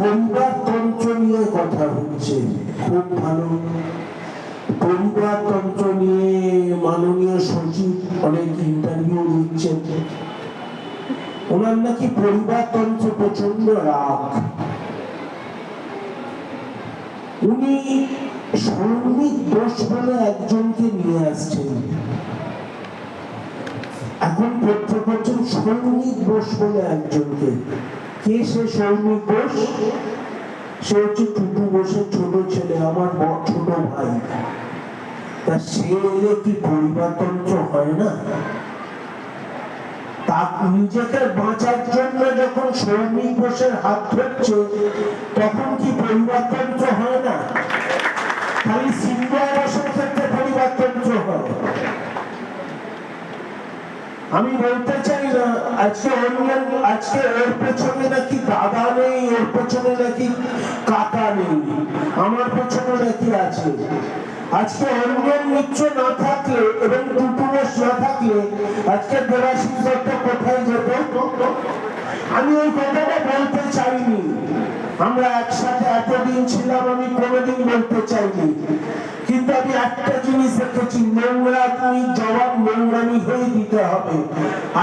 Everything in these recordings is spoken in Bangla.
পরিবার তন্ত্র নিয়ে কথা হচ্ছে। খুব ভালো। পরিবার তন্ত্র নিয়ে মাননীয় সচিব অনেক ইন্টারভিউ দিচ্ছেন। ওনার নাকি প্রচণ্ড রাগ। উনি সৌমিক দোষ বলে একজনকে নিয়ে আসছেন। এখন তথ্য করছেন সৌমিক বোস বলে একজনকে। কে সে সৌমিক বোস। সে হচ্ছে টুটু বোসের ছোট ছেলে, আমার ছোট ভাই। তা সে এলে কি হয় না? তা নিজেকে বাঁচার জন্য যখন সৌমিক বোসের হাত ধরছে, তখন কি পরিবারতন্ত্র হয় না? খালি সিঙ্গল বোসের ক্ষেত্রে পরিবারতন্ত্র হয়। আমি বলতে চাই না, আজকে অন্য আজকে ওর পেছনে নাকি দাদা নেই, ওর পেছনে নাকি কাকা নেই, আমার পেছনে নাকি আছে। আজকে অঞ্জন মিত্র না থাকলে এবং টুটুমস না থাকলে আজকে দেবাশিস দত্ত কোথায় যেত? আমি ওই কথাটা বলতে চাইনি। আমরা একসাথে এতদিন ছিলাম, আমি কোনোদিন বলতে চাইনি। কিন্তু আমি একটা জিনিস দেখেছি নোংরা তুমি জবাব নোংরামি হয়ে দিতে হবে।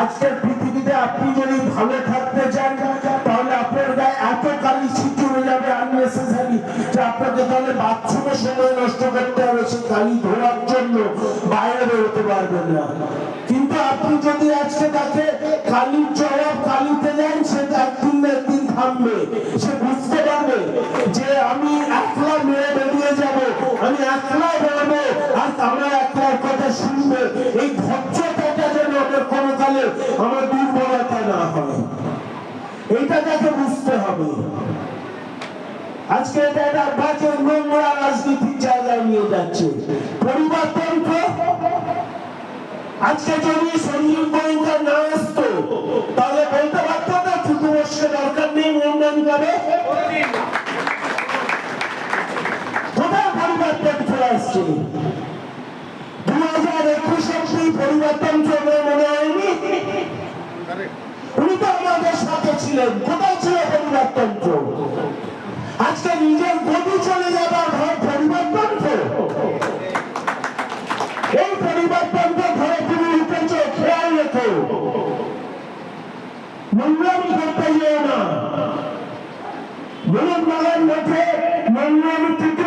আজকের পৃথিবীতে আপনি যদি ভালো থাকতে চান, তাহলে আপনার গায়ে এত কালি ছিটে যাবে আননেসেসারি যে আপনাকে তাহলে বাথরুমে সময় নষ্ট করতে হবে সে কালি ধোয়ার জন্য বাইরে বেরোতে পারবেন না। কিন্তু আপনি যদি আজকে তাকে কালির জবাব কালিতে দেন, সে একদিন একদিন থামবে। সে বুঝতে পারবে যে আমি আমি একলা বেরোবো আর আমার একলার কথা শুনবে। এই ধৈর্যটাটা যেন আমার কোনো কালে আমার দুর্বলতা না হয়। এইটা তাকে বুঝতে হবে। আজকে এটা একটা বাজে নোংরা রাজনীতির জায়গায় নিয়ে যাচ্ছে। পরিবর্তনকে আজকে যদি সঞ্জীব গোয়েঙ্কা না আসতো, তাহলে বলতে পারতো না বসে দরকার নেই উন্নয়ন করে। অব্দি পরিবর্তন চলে মনে হয়নি? উনি তো আমাদের সাথে ছিলেন। কোথায় ছিল পরিবর্তন আজকে নিজের গতি চলে যাবার ভয় পরিবর্তন এই পরিবর্তনকে ঘরে তুমি উঠেছে খেয়াল রেখো। নোংরামি করতে যেও না। মোহন বাগান মাঠে নোংরামি থেকে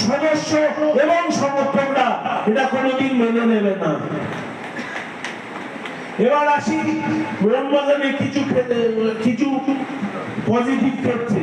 সদস্য এবং সমর্থকরা এটা এবার আসি মোহনবাগানে কিছু ক্ষেত্রে- কিছু পজিটিভ ক্ষেত্রে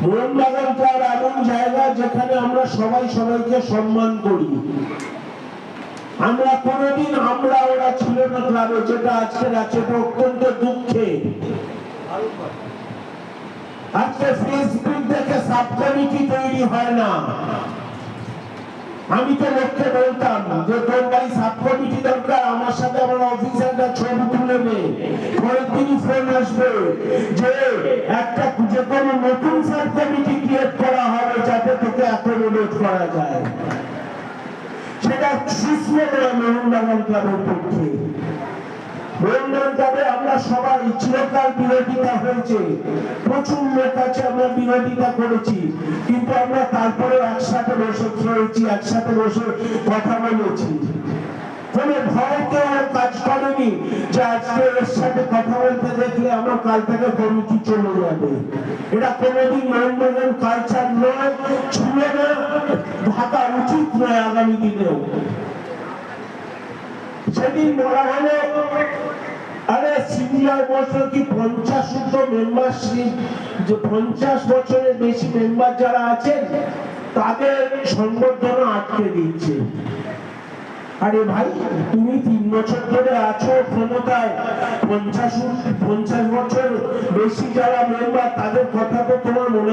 মোহনবাগান ক্লাব এমন জায়গা যেখানে আমরা সবাই সবাইকে সম্মান করি। আমরা কোনোদিন আমরা ওরা ছিল না ক্লাবে, যেটা আছে অত্যন্ত দুঃখে। আজকে ফেসবুক দেখে সাব কমিটি তৈরি হয় না। আমি তো লোককে বলতাম যে, তোর ভাই সাব কমিটি দরকার, আমার সাথে আমার অফিসারটা ছবি তুলে নে। পরের দিনই ফোন আসবে যে, একটা যে কোনো নতুন তারপরে একসাথে বসে খেয়েছি, একসাথে বসে কথা বলেছি। কোনো ভয় কাজ করেনি যে আজকে এর সাথে কথা বলতে দেখলে আমার কাল থেকে কমিটি চলে যাবে। এটা কোনোদিন মোহনবাগান কালচার নয়, ছিল না থাকা উচিত নয় আগামী দিনেও। সেদিন বলা হলো, আরে সিনিয়র বছর কি পঞ্চাশ মেম্বারশিপ যে পঞ্চাশ বছরের বেশি মেম্বার যারা আছেন, তাদের সংবর্ধনা আটকে দিচ্ছে আরে ভাই, তুমি তিন বছর ধরে আছো ক্ষমতায়, পঞ্চাশ পঞ্চাশ বছর বেশি যারা মেম্বার তাদের কথা তো তোমার মনে